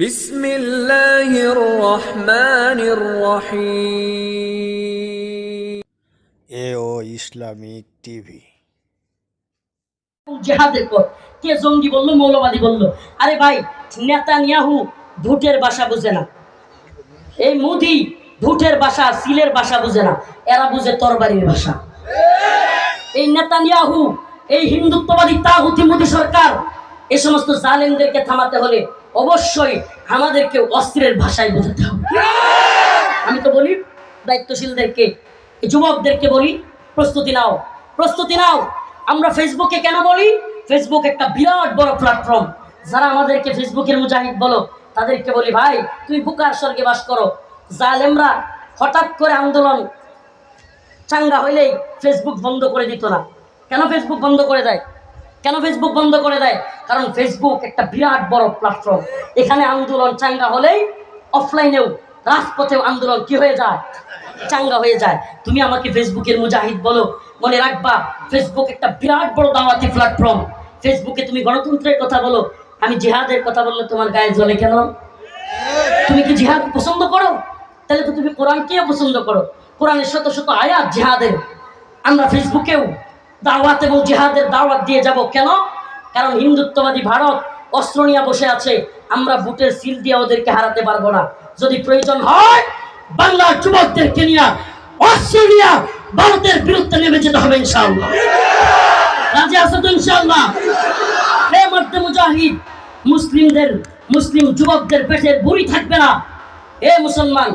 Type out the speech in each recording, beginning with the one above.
বিসমিল্লাহির রহমানির রহিম। এ পর কে জঙ্গি মৌলবাদী আরে ভাই নেতানিয়াহু বুঝে না। এই মুদি ধুটের বাসা সিলের বাসা বুঝে না। এরা বুঝে তরবারির ভাষা। এই নেতানিয়াহু এই হিন্দুত্ববাদী তাহুতি মোদী সরকার এ সমস্ত জালেনদেরকে থামাতে হলে অবশ্যই আমাদেরকে অস্ত্রের ভাষায় বোঝাতে হবে। আমি তো বলি, দায়িত্বশীলদেরকে যুবকদেরকে বলি, প্রস্তুতি নাও প্রস্তুতি নাও। আমরা ফেসবুকে কেন বলি? ফেসবুক একটা বিরাট বড় প্ল্যাটফর্ম যারা আমাদেরকে ফেসবুকের মুজাহিদ বলো, তাদেরকে বলি, ভাই তুই বুকার স্বর্গে বাস করো। জালেমরা হঠাৎ করে আন্দোলন চাঙ্গা হইলেই ফেসবুক বন্ধ করে দিত না। কেন ফেসবুক বন্ধ করে দেয়? কেন ফেসবুক বন্ধ করে দেয়? কারণ ফেসবুক একটা বিরাট বড় প্ল্যাটফর্ম এখানে আন্দোলন চাঙ্গা হলেই অফলাইনেও রাজপথেও আন্দোলন কি হয়ে যায়? চাঙ্গা হয়ে যায়। তুমি আমাকে ফেসবুকের মুজাহিদ বলো। মনে রাখবা ফেসবুক একটা বিরাট বড় দাওয়াতি প্ল্যাটফর্ম ফেসবুকে তুমি গণতন্ত্রের কথা বলো। আমি জিহাদের কথা বললে তোমার গায়ে জ্বলে কেন? তুমি কি জিহাদ পছন্দ করো? তাহলে তো তুমি কোরআনকেও পছন্দ করো। কোরআনের শত শত আয়াত জিহাদের। আমরা ফেসবুকেও দাওয়াত এবং জিহাদের দাওয়াত দিয়ে যাব কেন? কারণ হিন্দুত্ববাদী ভারত অস্ত্র নিয়ে বসে আছে, আমরা বুটের সিল দিয়ে ওদেরকে হারাতে পারব না। যদি প্রয়োজন হয়, বাংলার যুবকদেরকে নিয়ে অস্ট্রেলিয়া ভারতের বিরুদ্ধে নেমে যেতে হবে ইনশাআল্লাহ। রাজি মুজাহিদ, মুসলিমদের, মুসলিম যুবকদের পেটের বুড়ি থাকবে না। এ মুসলমান,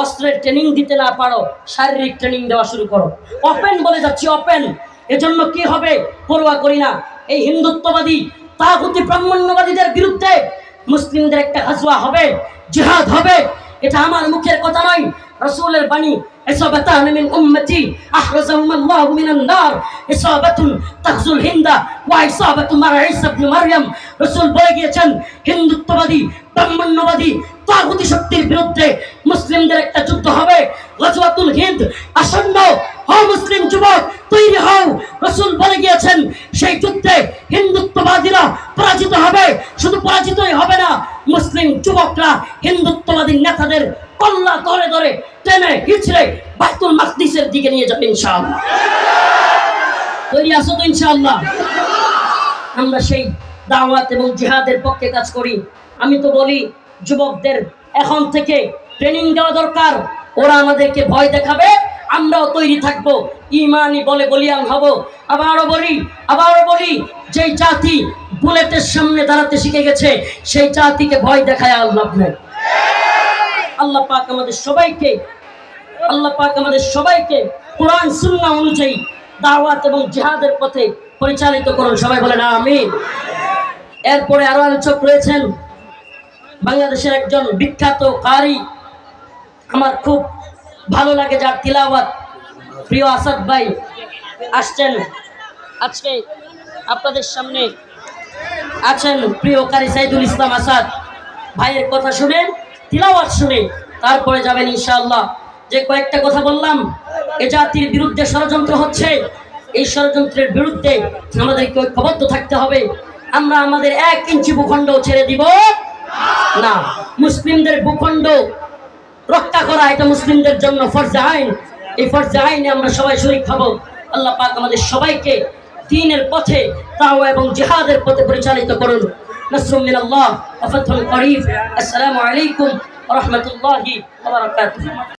অস্ত্রের ট্রেনিং দিতে না পারো, শারীরিক ট্রেনিং দেওয়া শুরু করো। ওপেন বলে যাচ্ছি ওপেন এজন্য কি হবে পড়ুয়া করি না এই হিন্দুত্ববাদী তাগুতি ব্রাহ্মণ্যবাদীদের বিরুদ্ধে মুসলিমদের একটা হাজুয়া হবে জিহাদ হবে এটা আমার মুখের কথা নয় রসুলের বাণী إصابتان من أمتي أحرزهم الله من النار إصابة تغزو الهند وإصابة مع عيسى بن مريم রসুল বলে গিয়েছেন হিন্দুত্ববাদী ব্রাহ্মণ্যবাদী তাগুতি শক্তির বিরুদ্ধে মুসলিমদের একটা যুদ্ধ হবে গজওয়াতুল হিন্দ আসন্ন হও মুসলিম যুবক, তৈরি হও। রসুল বলে গিয়েছেন, সেই যুদ্ধে হিন্দুত্ববাদীরা পরাজিত হবে। শুধু পরাজিতই হবে না, মুসলিম যুবকরা হিন্দুত্ববাদী নেতাদের কল্লা ধরে ধরে টেনে হিচড়ে বাইতুল মাকদিসের দিকে নিয়ে যাবে ইনশাআল্লাহ। তৈরি আছো তো ইনশাআল্লাহ? আমরা সেই দাওয়াত এবং জিহাদের পক্ষে কাজ করি। আমি তো বলি, যুবকদের এখন থেকে ট্রেনিং দেওয়া দরকার। ওরা আমাদেরকে ভয় দেখাবে আমরাও তৈরি থাকব। ইমানই বলে বলিয়ান হব আবারও বলি আবারও বলি, যেই জাতি বুলেটের সামনে দাঁড়াতে শিখে গেছে, সেই জাতিকে ভয় দেখায় আল্লাহ আল্লাহ পাক আমাদের সবাইকে, আল্লাহ পাক আমাদের সবাইকে কোরআন, সুন্নাহ অনুযায়ী দাওয়াত এবং জিহাদের পথে পরিচালিত করুন। সবাই বলেন আমি এরপরে আরও আলোচক রয়েছেন। বাংলাদেশের একজন বিখ্যাত কারি, আমার খুব ভালো লাগে যার তিলাওয়াত। প্রিয় আসাদ ভাই, আসছেন। আজকে আপনাদের সামনে আছেন প্রিয় কারি সাইদুল ইসলাম আসাদ। ভাইয়ের কথা শুনে তিলাওয়াত শুনে তারপরে যাবেন ইনশাআল্লাহ। যে কয়েকটা কথা বললাম, এ জাতির বিরুদ্ধে ষড়যন্ত্র হচ্ছে। এই ষড়যন্ত্রের বিরুদ্ধে আমাদেরকে ঐক্যবদ্ধ থাকতে হবে। আমরা আমাদের এক ইঞ্চি ভূখণ্ড ছেড়ে দিব না। মুসলিমদের ভূখণ্ড রক্ষা করা এটা মুসলিমদের জন্য ফরজে আইন। এই ফরজে আইনে আমরা সবাই শরিক হব। আল্লাহ পাক আমাদের সবাইকে দিনের পথে তাও এবং জিহাদের পথে পরিচালিত করুন। নসরুম আল্লাহ ওয়া করিফ। আসসালামু আলাইকুম বারাকাতুহু।